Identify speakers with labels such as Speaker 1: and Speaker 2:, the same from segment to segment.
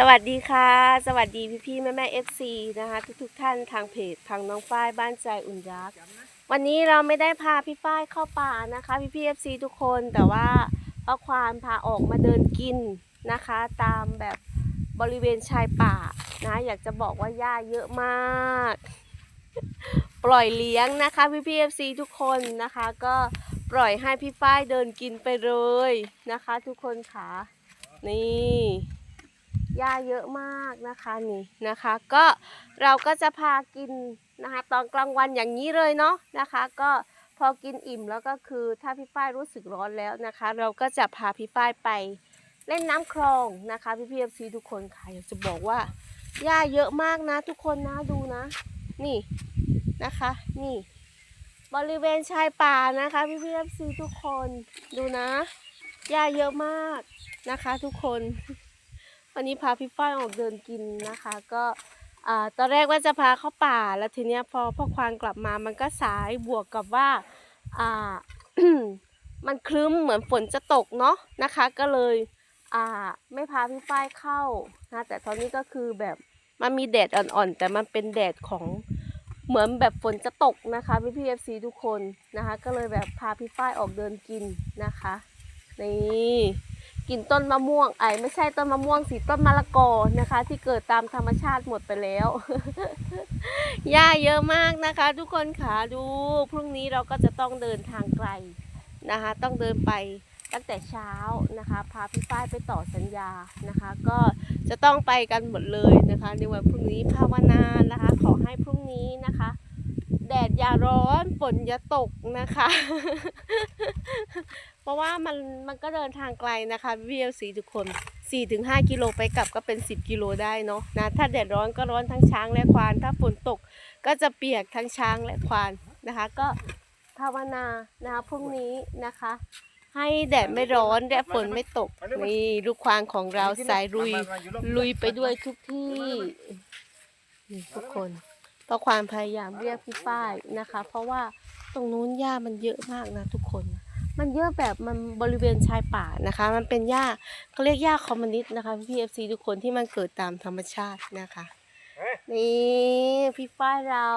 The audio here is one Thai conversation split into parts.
Speaker 1: สวัสดีค่ะ สวัสดีพี่พี่แม่แม่เอฟซีนะคะ ทุกทุกท่านทางเพจทางน้องฝ้ายบ้านใจอุ่นรัก วันนี้เราไม่ได้พาพี่ฝ้ายเข้าป่านะคะ พี่พี่เอฟซีทุกคนแต่ว่าป้าควานพาออกมาเดินกินนะคะ ตามแบบบริเวณชายป่านะ อยากจะบอกว่าหญ้าเยอะมาก ปล่อยเลี้ยงนะคะ พี่พี่เอฟซีทุกคนนะคะ ก็ปล่อยให้พี่ฝ้ายเดินกินไปเลยนะคะ ทุกคนค่ะนี่ หญ้าเยอะมากนะคะนี่นะคะ ก็เราก็จะพากินนะคะตอนกลางวันอย่างนี้เลยเนาะนะคะ ก็พอกินอิ่มแล้วก็คือถ้าพี่ฝ้ายรู้สึกร้อนแล้วนะคะ เราก็จะพาพี่ฝ้ายไปเล่นน้ำคลองนะคะพี่พีเอฟซีทุกคนค่ะอยากจะบอกว่าหญ้าเยอะมากนะทุกคนนะดูนะ นี่นะคะ นี่ บริเวณชายป่านะคะพี่พีเอฟซีทุกคนดูนะหญ้าเยอะมากนะคะ ทุกคน วันนี้พาพี่ฝ้ายออกเดินกินนะคะ ก็ตอนแรกว่าจะพาเข้าป่า แล้วทีเนี้ยพอพ่อควานกลับมามันก็สายบวกกับว่ามันครึ้มเหมือนฝนจะตกเนาะนะคะ ก็เลยไม่พาพี่ฝ้ายเข้านะแต่ตอนนี้ก็คือแบบมันมีแดดอ่อนๆ แต่มันเป็นแดดของเหมือนแบบฝนจะตกนะคะพี่พีเอฟซีทุกคนนะคะ ก็เลยแบบพาพี่ฝ้ายออกเดินกินนะคะ นี่ กินต้นมะม่วงไอ้ไม่ใช่ต้นมะม่วงสิต้นมะละกอนะคะ ที่เกิดตามธรรมชาติหมดไปแล้ว หญ้าเยอะมากนะคะ ทุกคนค่ะดู พรุ่งนี้เราก็จะต้องเดินทางไกลนะคะ ต้องเดินไปตั้งแต่เช้านะคะ พาพี่ฝ้ายไปต่อสัญญานะคะ ก็จะต้องไปกันหมดเลยนะคะ ในวันพรุ่งนี้ภาวนานะคะ ขอให้พรุ่งนี้นะคะ ดดอย่าร้อนฝนอย่าตกนะคะ เพราะว่ามันมันก็เดินทางไกลนะคะพี่เอสีทุกคน4-5กิโลไปกลับก็เป็น 10กิโลได้เนาะนะถ้าแดดร้อนก็ร้อนทั้งช้างและควาน ถ้าฝนตกก็จะเปียกทั้งช้างและควานนะคะ ก็ภาวนานะคะพรุ่งนี้นะคะ ให้แดดไม่ร้อนและฝนไม่ตกนี่ลูกควานของเราสายลุยลุยไปด้วยทุกที่นี่ทุกคน เพราะความพยายามเรียกพี่ฝ้ายนะคะ เพราะว่าตรงนู้นหญ้ามันเยอะมากนะทุกคน มันเยอะแบบมันบริเวณชายป่านะคะ มันเป็นหญ้าเขาเรียกหญ้าคอมมินิสต์นะคะพี่เอฟซีทุกคนที่มันเกิดตามธรรมชาตินะคะ นี่พี่ฝ้ายเรา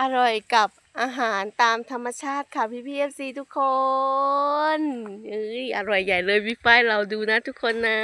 Speaker 1: อร่อยกับอาหารตามธรรมชาติค่ะพี่พีเอฟซีทุกคนเอ้ยอร่อยใหญ่เลยพี่ฝ้ายเราดูนะทุกคนนะ